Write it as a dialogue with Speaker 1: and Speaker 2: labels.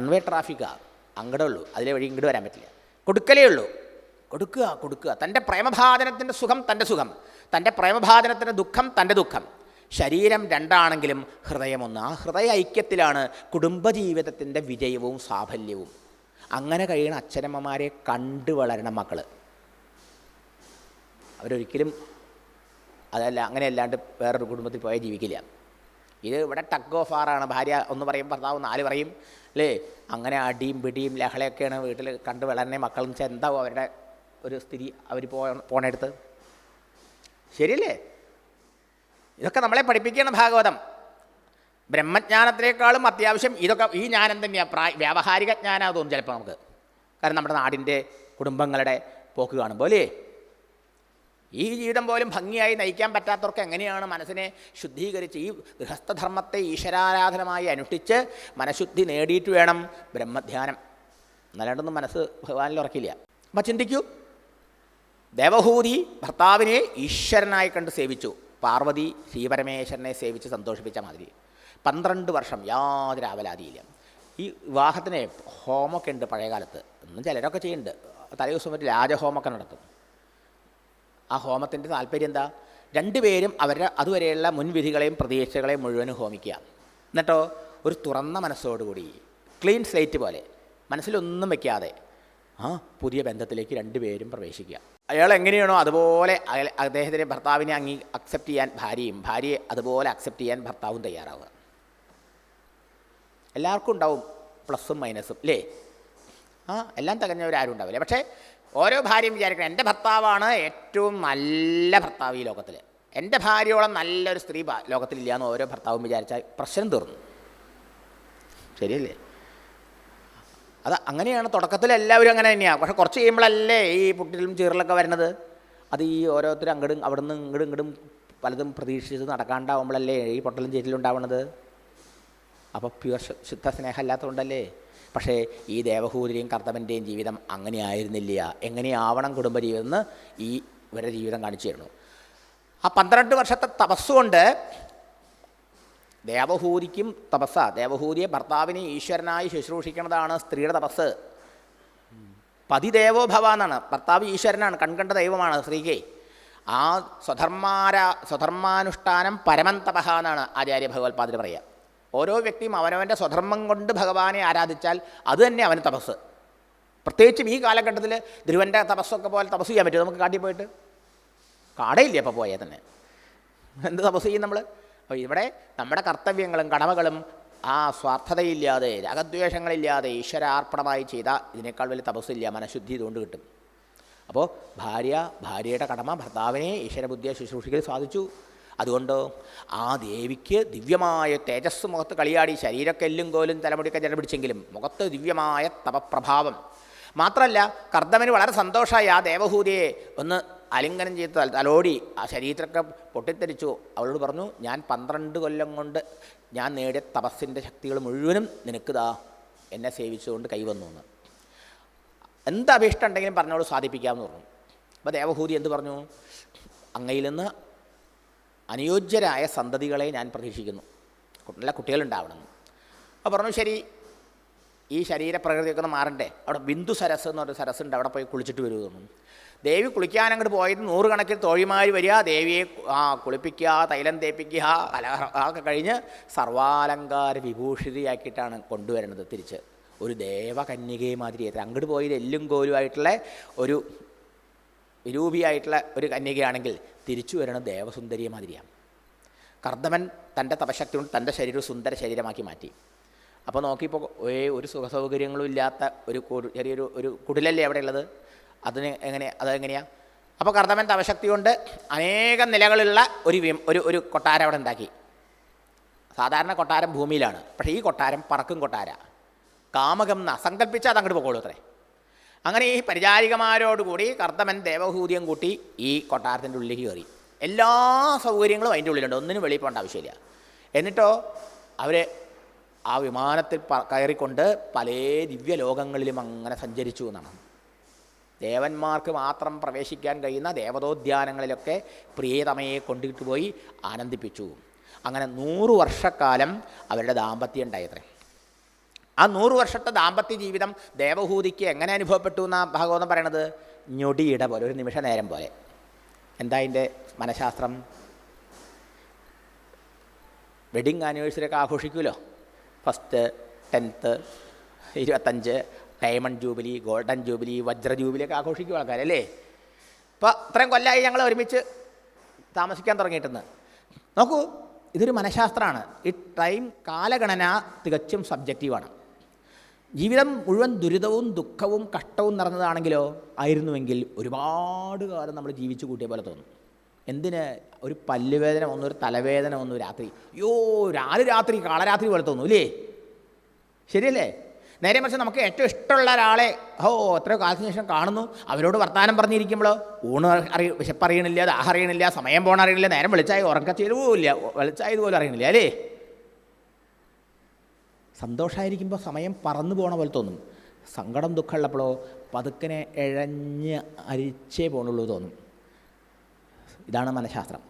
Speaker 1: One way ട്രാഫിക്കാണ് അങ്ങടെ ഉള്ളൂ. അതിലെ വഴി ഇങ്ങോട്ട് വരാൻ പറ്റില്ല. കൊടുക്കലേ ഉള്ളൂ. കൊടുക്കുക കൊടുക്കുക. തന്റെ പ്രേമഭാജനത്തിന്റെ സുഖം തന്റെ സുഖം. തന്റെ പ്രേമഭാജനത്തിന്റെ ദുഃഖം തന്റെ ദുഃഖം. ശരീരം രണ്ടാണെങ്കിലും ഹൃദയം ഒന്ന്. ആ ഹൃദയ ഐക്യത്തിലാണ് കുടുംബജീവിതത്തിന്റെ വിജയവും സാഫല്യവും. അങ്ങനെ കഴിയുന്ന അച്ഛനമ്മമാരെ കണ്ടു വളരണം മക്കൾ അവരൊരിക്കലും അതല്ല അങ്ങനെയല്ലാണ്ട് വേറൊരു കുടുംബത്തിൽ പോയാൽ ജീവിക്കില്ല. ഇത് ഇവിടെ ടഗ് ഓഫ് ആറാണ് ഭാര്യ ഒന്ന് പറയും ഭർത്താവ് നാല് പറയും. അല്ലേ അങ്ങനെ അടിയും പിടിയും ലഹളയൊക്കെയാണ് വീട്ടിൽ കണ്ട് വളരണേ മക്കളും എന്താവും അവരുടെ ഒരു സ്ഥിതി അവർ പോ പോണെടുത്ത്? ശരിയല്ലേ? ഇതൊക്കെ നമ്മളെ പഠിപ്പിക്കുകയാണ് ഭാഗവതം. ബ്രഹ്മജ്ഞാനത്തിനേക്കാളും അത്യാവശ്യം ഇതൊക്കെ ഈ ജ്ഞാനം തന്നെയാണ് പ്രായ വ്യാവഹാരിക ജ്ഞാനം തോന്നും ചിലപ്പോൾ നമുക്ക്. കാരണം നമ്മുടെ നാടിന്റെ കുടുംബങ്ങളുടെ പോക്ക് കാണുമ്പോൾ അല്ലേ ഈ ജീവിതം പോലും ഭംഗിയായി നയിക്കാൻ പറ്റാത്തവർക്ക് എങ്ങനെയാണ് മനസ്സിനെ ശുദ്ധീകരിച്ച് ഈ ഗൃഹസ്ഥധർമ്മത്തെ ഈശ്വരാരാധനമായി അനുഷ്ഠിച്ച് മനഃശുദ്ധി നേടിയിട്ട് വേണം ബ്രഹ്മധ്യാനം? എന്നല്ലാണ്ടൊന്നും മനസ്സ് ഭഗവാനിൽ ഉറക്കില്ല. അപ്പം ചിന്തിക്കൂ. ദേവഹൂതി ഭർത്താവിനെ ഈശ്വരനായി കണ്ട് സേവിച്ചു. പാർവതി ശ്രീപരമേശ്വരനെ സേവിച്ച് സന്തോഷിപ്പിച്ച മാതിരി. പന്ത്രണ്ട് വർഷം യാതൊരു ആവലാതിയില്ല. ഈ വിവാഹത്തിന് ഹോമൊക്കെ ഉണ്ട് പഴയകാലത്ത്. ഇന്ന് ചിലരൊക്കെ ചെയ്യുന്നുണ്ട്. തലേ ദിവസം ഒരു രാജഹോമൊക്കെ നടത്തും. ആ ഹോമത്തിന്റെ താല്പര്യം എന്താ? രണ്ടുപേരും അവരുടെ അതുവരെയുള്ള മുൻവിധികളെയും പ്രതീക്ഷകളെയും മുഴുവനും ഹോമിക്കുക. എന്നിട്ടോ ഒരു തുറന്ന മനസ്സോടുകൂടി ക്ലീൻ സ്ലേറ്റ് പോലെ മനസ്സിലൊന്നും വെക്കാതെ ആ പുതിയ ബന്ധത്തിലേക്ക് രണ്ടുപേരും പ്രവേശിക്കുക. അയാൾ എങ്ങനെയാണോ അതുപോലെ അദ്ദേഹത്തിന്റെ ഭർത്താവിനെ അങ്ങ് അക്സെപ്റ്റ് ചെയ്യാൻ ഭാര്യയും ഭാര്യയെ അതുപോലെ അക്സെപ്റ്റ് ചെയ്യാൻ ഭർത്താവും തയ്യാറാവുക. എല്ലാവർക്കും ഉണ്ടാവും പ്ലസ്സും മൈനസും അല്ലേ ആ എല്ലാം തികഞ്ഞവരാരും ഉണ്ടാവില്ല. പക്ഷേ ഓരോ ഭാര്യയും വിചാരിക്കണം എന്റെ ഭർത്താവാണ് ഏറ്റവും നല്ല ഭർത്താവ് ഈ ലോകത്തിൽ എന്റെ ഭാര്യയോളം നല്ലൊരു സ്ത്രീ ലോകത്തിലില്ല എന്ന് ഓരോ ഭർത്താവും വിചാരിച്ചാൽ പ്രശ്നം തീർന്നു. ശരിയല്ലേ? അത് അങ്ങനെയാണ് തുടക്കത്തിൽ എല്ലാവരും അങ്ങനെ തന്നെയാണ് പക്ഷെ കുറച്ച് കഴിയുമ്പോഴല്ലേ ഈ പുട്ടിലും ചീറലൊക്കെ വരുന്നത്. അത് ഈ ഓരോരുത്തരും അങ്ങടും അവിടെ നിന്ന് ഇങ്ങടും ഇങ്ങടും പലതും പ്രതീക്ഷിച്ച് നടക്കാണ്ടാവുമ്പോഴല്ലേ ഈ പൊട്ടലും ചേറ്റിലും ഉണ്ടാവണത്? അപ്പോൾ പ്യുവർ ശുദ്ധ സ്നേഹമല്ലാത്തതുകൊണ്ടല്ലേ പക്ഷേ ഈ ദേവഹൂതിരിയും കർത്തവന്റെയും ജീവിതം അങ്ങനെ ആയിരുന്നില്ല എങ്ങനെയാവണം കുടുംബജീവിതം എന്ന് ഈ ഇവരുടെ ജീവിതം കാണിച്ചു തരുന്നു. ആ പന്ത്രണ്ട് വർഷത്തെ തപസ്സുകൊണ്ട് ദേവഹൂതിക്കും തപസ്സ. ദേവഹൂതിയെ ഭർത്താവിനെ ഈശ്വരനായി ശുശ്രൂഷിക്കുന്നതാണ് സ്ത്രീയുടെ തപസ്സ്. പതിദേവോ ഭവ എന്നാണ്. ഭർത്താവ് ഈശ്വരനാണ് കൺകണ്ട ദൈവമാണ് സ്ത്രീക്ക്. ആ സ്വധർമാര സ്വധർമാനുഷ്ഠാനം പരമന്തപഹ എന്നാണ് ആചാര്യ ഭഗവത്പാദിൽ പറയുക. ഓരോ വ്യക്തിയും അവനവന്റെ സ്വധർമ്മം കൊണ്ട് ഭഗവാനെ ആരാധിച്ചാൽ അത് തന്നെ അവന് തപസ്. പ്രത്യേകിച്ചും ഈ കാലഘട്ടത്തിൽ ധ്രുവന്റെ തപസ്സൊക്കെ പോലെ തപസ് ചെയ്യാൻ പറ്റുമോ? നമുക്ക് കാട്ടിൽ പോയിട്ട്? കാടയില്ല അപ്പോൾ പോയാൽ തന്നെ. എന്ത് തപസ് ചെയ്യും നമ്മൾ അപ്പോൾ ഇവിടെ നമ്മുടെ കർത്തവ്യങ്ങളും കടമകളും ആ സ്വാർത്ഥതയില്ലാതെ രാഗദ്വേഷങ്ങളില്ലാതെ ഈശ്വരാർപ്പണമായി ചെയ്ത ഇതിനേക്കാൾ വലിയ തപസ്സില്ല മനഃശുദ്ധി ഇതുകൊണ്ട് കിട്ടും. അപ്പോൾ ഭാര്യ ഭാര്യയുടെ കടമ ഭർത്താവിനെ ഈശ്വരബുദ്ധിയെ ശുശ്രൂഷിക്കൽ സാധിച്ചു. അതുകൊണ്ട്? ആ ദേവിക്ക് ദിവ്യമായ തേജസ് മുഖത്ത് കളിയാടി ശരീരമൊക്കെ എല്ലും കോലും തലമുടിയൊക്കെ ജല പിടിച്ചെങ്കിലും മുഖത്ത് ദിവ്യമായ തപപ്രഭാവം. മാത്രമല്ല കർദ്ദമന് വളരെ സന്തോഷമായി ആ ദേവഹൂതിയെ ഒന്ന് അലിംഗനം ചെയ്ത് തലോടി ആ ശരീരത്തിലൊക്കെ പൊട്ടിത്തെറിച്ചു. അവളോട് പറഞ്ഞു ഞാൻ പന്ത്രണ്ട് കൊല്ലം കൊണ്ട് ഞാൻ നേടിയ തപസ്സിന്റെ ശക്തികൾ മുഴുവനും നിനക്കിതാ എന്നെ സേവിച്ചുകൊണ്ട് കൈവന്നു എന്ന്. എന്ത് അഭീഷ്ടം ഉണ്ടെങ്കിലും പറഞ്ഞോട് സാധിപ്പിക്കാമെന്ന് പറഞ്ഞു. അപ്പോൾ ദേവഹൂതി എന്ത് പറഞ്ഞു? അങ്ങയിൽ നിന്ന് അനുയോജ്യരായ സന്തതികളെ ഞാൻ പ്രതീക്ഷിക്കുന്നു. നല്ല കുട്ടികളുണ്ടാവണം. അപ്പോൾ പറഞ്ഞു ശരി ഈ ശരീരപ്രകൃതിയൊക്കെ ഒന്ന് മാറണ്ടേ? അവിടെ ബിന്ദു സരസ് എന്ന് പറഞ്ഞ സരസ്സുണ്ട് അവിടെ പോയി കുളിച്ചിട്ട് വരുമെന്ന് തോന്നുന്നു ദേവി കുളിക്കാൻ അങ്ങോട്ട് പോയത് നൂറുകണക്കിന് തോഴിമാർ വരിക ദേവിയെ ആ കുളിപ്പിക്കുക തൈലം തേപ്പിക്കുക അലഹൊക്കെ കഴിഞ്ഞ് സർവാലങ്കാര വിഭൂഷിതയാക്കിയിട്ടാണ് കൊണ്ടുവരുന്നത് തിരിച്ച്. ഒരു ദേവകന്യകയെ മാതിരി അങ്ങോട്ട് പോയത് എല്ലും കോലുമായിട്ടുള്ള ഒരു വിരൂപിയായിട്ടുള്ള ഒരു കന്യകയാണെങ്കിൽ തിരിച്ചു വരണം ദേവസുന്ദരിയെ മാതിരിയാണ്. കർദ്ദമൻ തന്റെ തപശക്തി കൊണ്ട് തന്റെ ശരീരം സുന്ദര ശരീരമാക്കി മാറ്റി. അപ്പോൾ നോക്കിയപ്പോൾ ഒരു സുഖസൗകര്യങ്ങളും ഇല്ലാത്ത ഒരു ചെറിയൊരു ഒരു കുടിലല്ലേ അവിടെ ഉള്ളത്? അതിന് എങ്ങനെ അതെങ്ങനെയാണ് അപ്പോൾ കർദ്ദമൻ തപശക്തി കൊണ്ട് അനേകം നിലകളുള്ള ഒരു ഒരു ഒരു കൊട്ടാരം അവിടെ ഉണ്ടാക്കി. സാധാരണ കൊട്ടാരം ഭൂമിയിലാണ്. പക്ഷേ ഈ കൊട്ടാരം പറക്കും കൊട്ടാര. കാമകം എന്ന് അസങ്കല്പിച്ചാൽ അത് അങ്ങോട്ട് പോകോളൂ അത്രേ. അങ്ങനെ ഈ പരിചാരികമാരോടുകൂടി കർത്തമൻ ദേവഭൂതിയും കൂട്ടി ഈ കൊട്ടാരത്തിന്റെ ഉള്ളിലേക്ക് കയറി. എല്ലാ സൗകര്യങ്ങളും അതിന്റെ ഉള്ളിലുണ്ട്. ഒന്നിനും വെളിയിൽ പോകേണ്ട ആവശ്യമില്ല. എന്നിട്ടോ അവർ ആ വിമാനത്തിൽ കയറിക്കൊണ്ട് പല ദിവ്യലോകങ്ങളിലും അങ്ങനെ സഞ്ചരിച്ചു എന്നാണ്. ദേവന്മാർക്ക് മാത്രം പ്രവേശിക്കാൻ കഴിയുന്ന ദേവതോദ്യാനങ്ങളിലൊക്കെ പ്രിയതമയെ കൊണ്ടിട്ട് പോയി ആനന്ദിപ്പിച്ചു. അങ്ങനെ നൂറു വർഷക്കാലം അവരുടെ ദാമ്പത്യം ഉണ്ടായത്രേ ആ നൂറ് വർഷത്തെ ദാമ്പത്യ ജീവിതം ദേവഹൂതിക്ക് എങ്ങനെ അനുഭവപ്പെട്ടു എന്നാ ഭാഗവതം പറയണത്? ഞൊടിയിട പോലെ ഒരു നിമിഷ നേരം പോലെ. എന്താ അതിന്റെ മനഃശാസ്ത്രം? വെഡിങ് ആനിവേഴ്സറി ഒക്കെ ആഘോഷിക്കുമല്ലോ ഫസ്റ്റ് ടെൻത്ത് ഇരുപത്തഞ്ച് ഡയമണ്ട് ജൂബിലി ഗോൾഡൻ ജൂബിലി വജ്ര ജൂബിലി ഒക്കെ ആഘോഷിക്കും ആൾക്കാരല്ലേ? ഇപ്പോൾ ഇത്രയും കൊല്ലമായി ഞങ്ങൾ ഒരുമിച്ച് താമസിക്കാൻ തുടങ്ങിയിട്ടെന്ന്. നോക്കൂ ഇതൊരു മനഃശാസ്ത്രമാണ്. ഈ ടൈം കാലഗണന തികച്ചും സബ്ജക്റ്റീവാണ്. ജീവിതം മുഴുവൻ ദുരിതവും ദുഃഖവും കഷ്ടവും നടന്നതാണെങ്കിലോ ആയിരുന്നുവെങ്കിൽ ഒരുപാട് കാലം നമ്മൾ ജീവിച്ചു കൂട്ടിയ പോലെ തോന്നും. എന്തിന്? ഒരു പല്ലുവേദന വന്നു ഒരു തലവേദന വന്നു രാത്രി. അയ്യോ രാത്രി രാത്രി കാളരാത്രി പോലെ തോന്നും ഇല്ലേ? ശരിയല്ലേ? നേരെ മറിച്ച് നമുക്ക് ഏറ്റവും ഇഷ്ടമുള്ള ഒരാളെ ഓ എത്രയോ കാലത്തിന് ശേഷം കാണുന്നു. അവരോട് വർത്തമാനം പറഞ്ഞിരിക്കുമ്പോൾ ഊണ് അറിയ വിശപ്പറിയണില്ല ദാഹം അറിയണില്ല സമയം പോകണം അറിയണില്ല നേരം വെളിച്ചായി ഉറക്കച്ചേരു പോവില്ല വെളിച്ചായതുപോലെ അറിയണില്ല അല്ലേ? സന്തോഷമായിരിക്കുമ്പോൾ സമയം പറന്നു പോണ പോലെ തോന്നും. സങ്കടം ദുഃഖമുള്ളപ്പോഴോ പതുക്കനെ ഇഴഞ്ഞ് അരിച്ചേ പോണുള്ളൂ തോന്നും. ഇതാണ് മനഃശാസ്ത്രം.